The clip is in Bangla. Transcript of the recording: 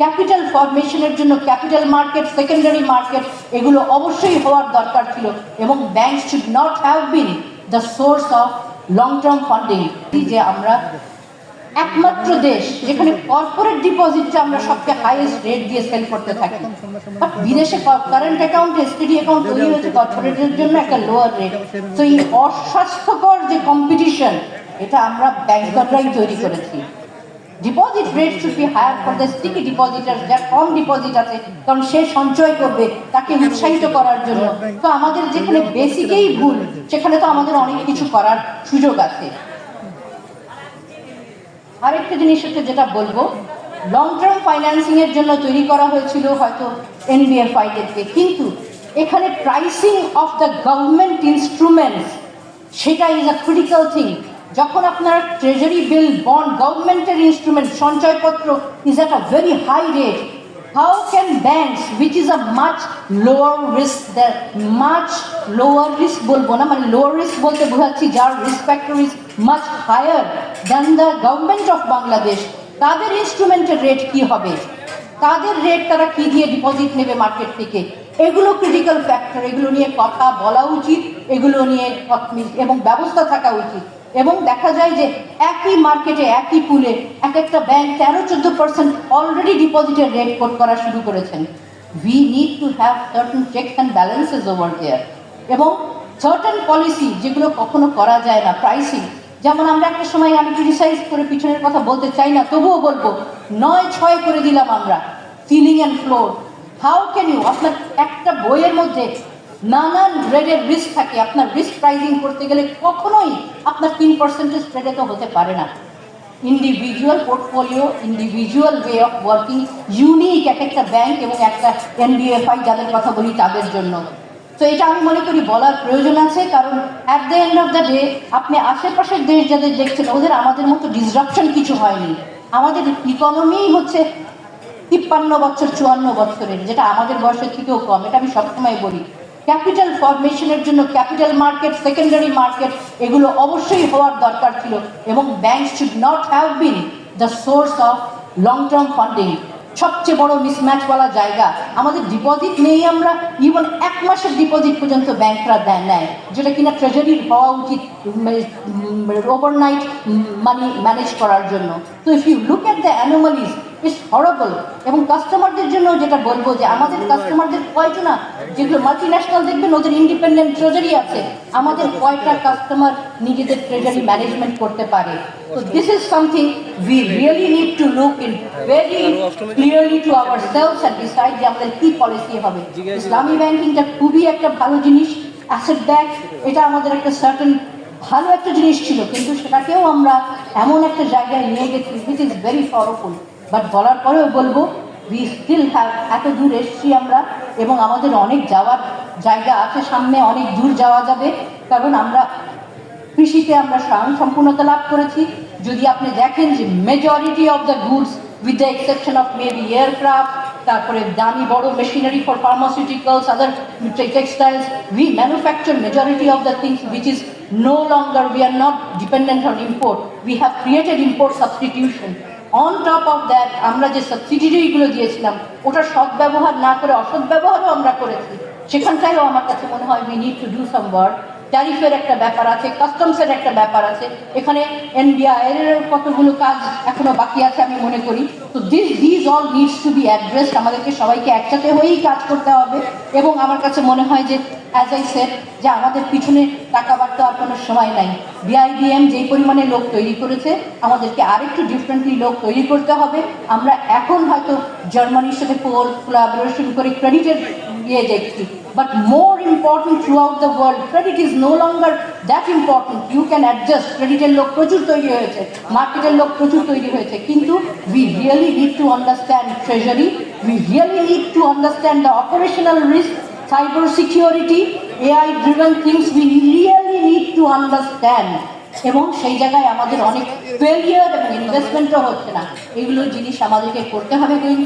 ক্যাপিটাল ফরমেশনের জন্য ক্যাপিটাল মার্কেট, সেকেন্ডারি মার্কেট, এগুলো অবশ্যই হওয়ার দরকার ছিল এবং bank should not have been the source of long term funding যে আমরা একমাত্র দেশ যেখানে কর্পোরেট ডিপোজিটটা আমরা সবচেয়ে হাইয়েস্ট রেট দিয়ে সেল করতে থাকি। বাট বিদেশে কারেন্ট অ্যাকাউন্ট এসটিডি অ্যাকাউন্ট তৈরি হয়েছে কর্পোরেটের জন্য একটা লোয়ার রেট তো এই অস্বাস্থ্যকর যে কম্পিটিশন এটা আমরা ব্যাংকাররাই তৈরি করেছি। Deposit rate should be higher for the sticky depositor যার কম ডিপোজিট আছে কারণ সে সঞ্চয় করবে তাকে উৎসাহিত করার জন্য। তো আমাদের যেখানে বেসিকেই ভুল সেখানে তো আমাদের অনেক কিছু করার সুযোগ আছে। আরেকটা জিনিস হচ্ছে যেটা বলব লং টার্ম ফাইন্যান্সিং এর জন্য তৈরি করা হয়েছিল হয়তো এনবিএফআই দেরকে কিন্তু এখানে pricing of the government instruments সেটা ইজ আ ক্রিটিক্যাল থিং যখন আপনার ট্রেজারি বিল বন্ড গভর্নমেন্টের ইনস্ট্রুমেন্ট সঞ্চয়পত্র is at a very high rate how can which is a much lower risk, the much lower risk বলব না মানে লোয়ার রিস্ক বলতে বোঝাচ্ছি, যার risk factor is much higher than the government of Bangladesh তাদের ইনস্ট্রুমেন্টের রেট কি হবে? তাদের রেট তারা কি দিয়ে ডিপোজিট নেবে মার্কেট থেকে? এগুলো ক্রিটিক্যাল ফ্যাক্টর এগুলো নিয়ে কথা বলা উচিত, এগুলো নিয়ে এবং ব্যবস্থা থাকা উচিত। এবং দেখা যায় যে একই মার্কেটে, একই পুলে এক একটা ব্যাংক তেরো, চোদ্দ পার্সেন্ট অলরেডি ডিপোজিটের রেট কোট করা শুরু করেছেন। We need to have certain checks and balances over there এবং সার্টন পলিসি যেগুলো কখনো করা যায় না প্রাইসিং যেমন আমরা একটা সময় আমি ক্রিটিসাইজ করে পিছনের কথা বলতে চাই না, তবুও বলব, নয়, ছয় করে দিলাম আমরা ceiling and floor how can you আপনার একটা বইয়ের মধ্যে নানান গ্রেডের রিস্ক থাকে। আপনার রিস্ক প্রাইজিং করতে গেলে কখনোই আপনার তিন পার্সেন্টেজ স্প্রেডে তো হতে পারে না। Individual portfolio individual way of working unique এক একটা ব্যাংক এবং একটা এনবিএফআই যাদের কথা বলি তাদের জন্য। তো এটা আমি মনে করি বলার প্রয়োজন আছে, কারণ at the end of the day আপনি আশেপাশের দেশ যাদের দেখছেন, ওদের আমাদের মতো ডিসরাপশন কিছু হয়নি। আমাদের ইকোনমিই হচ্ছে তিপ্পান্ন বছর, চুয়ান্ন বছরের, যেটা আমাদের বয়সের থেকেও কম, এটা আমি সবসময় বলি। ক্যাপিটাল ফরমেশনের জন্য ক্যাপিটাল মার্কেট সেকেন্ডারি মার্কেট এগুলো অবশ্যই হওয়ার দরকার ছিল এবং bank should not have been the source of long term funding সবচেয়ে বড় মিসম্যাচওয়ালা জায়গা, আমাদের ডিপোজিট নেই আমরা ইভেন এক মাসের ডিপোজিট পর্যন্ত ব্যাংকরা দেয় নেয় যেটা কিনা ট্রেজারির হওয়া উচিত ওভারনাইট মানি ম্যানেজ করার জন্য। তো if you look at the anomalies it's horrible এবং কাস্টমারদের জন্য যেটা বলব যে আমাদের কাস্টমারদের কয়টা না, যেগুলো মাল্টি ন্যাশনাল দেখবেন, ওদের ইন্ডিপেন্ডেন্ট ট্রেজারি আছে, আমাদের কয়টা কাস্টমার নিজেদের ট্রেজারি ম্যানেজমেন্ট করতে পারে। তো this is something we really need to look in very clearly to our sales and decide যে আমাদের কী পলিসি হবে। ইসলামী ব্যাংকিংটা খুবই একটা ভালো জিনিস অ্যাসেট ব্যাংক এটা আমাদের একটা সার্টেন ভালো একটা জিনিস ছিল, কিন্তু সেটাকেও আমরা এমন একটা জায়গায় নিয়ে গেছি which is very powerful but বলার পরেও বলব উই স্টিল হ্যাভ এত দূর এসছি আমরা, এবং আমাদের অনেক যাওয়ার জায়গা আছে, সামনে অনেক দূর যাওয়া যাবে। কারণ আমরা কৃষিতে আমরা স্বয়ং সম্পূর্ণতা লাভ করেছি। যদি আপনি দেখেন যে majority of the goods with the exception of maybe aircraft তারপরে দামি বড় machinery for pharmaceuticals other textiles we manufacture majority of the things which is no longer, we are not dependent on import. We have created import substitution. On top of that আমরা যে সাবসিডিগুলো দিয়েছিলাম ওটার সৎ ব্যবহার না করে অসৎ ব্যবহারও আমরা করেছি। সেখানটায়ও আমার কাছে মনে হয় we need to do some work ট্যারিফের একটা ব্যাপার আছে কাস্টমসের একটা ব্যাপার আছে। এখানে এনবিআইয়ের কতগুলো কাজ এখনও বাকি আছে আমি মনে করি। তো this these all needs to be addressed আমাদেরকে সবাইকে একসাথে হয়েই কাজ করতে হবে। এবং আমার কাছে মনে হয় যে অ্যাজ আই সেট যে আমাদের পিছনে টাকা বাড়তে আর কোনো সময় নাই। বিআইবিএম যেই পরিমাণে লোক তৈরি করেছে আমাদেরকে আরেকটু ডিফারেন্টলি লোক তৈরি করতে হবে। আমরা এখন হয়তো জার্মানির সাথে কোল কোলাবোরেশন করে ক্রেডিটের ইয়ে দেখছি। But more important throughout the world credit is no longer that important you can adjust ক্রেডিটের লোক প্রচুর তৈরি হয়েছে। মার্কেটের লোক প্রচুর তৈরি হয়েছে। কিন্তু we really need to understand treasury we really need to understand the operational risk cyber security, AI driven things we really need to understand এবং সেই জায়গায় আমাদের অনেক ফেলিয়ার এবং ইনভেস্টমেন্টও হচ্ছে না। এগুলো জিনিস আমাদেরকে করতে হবে গোয়িং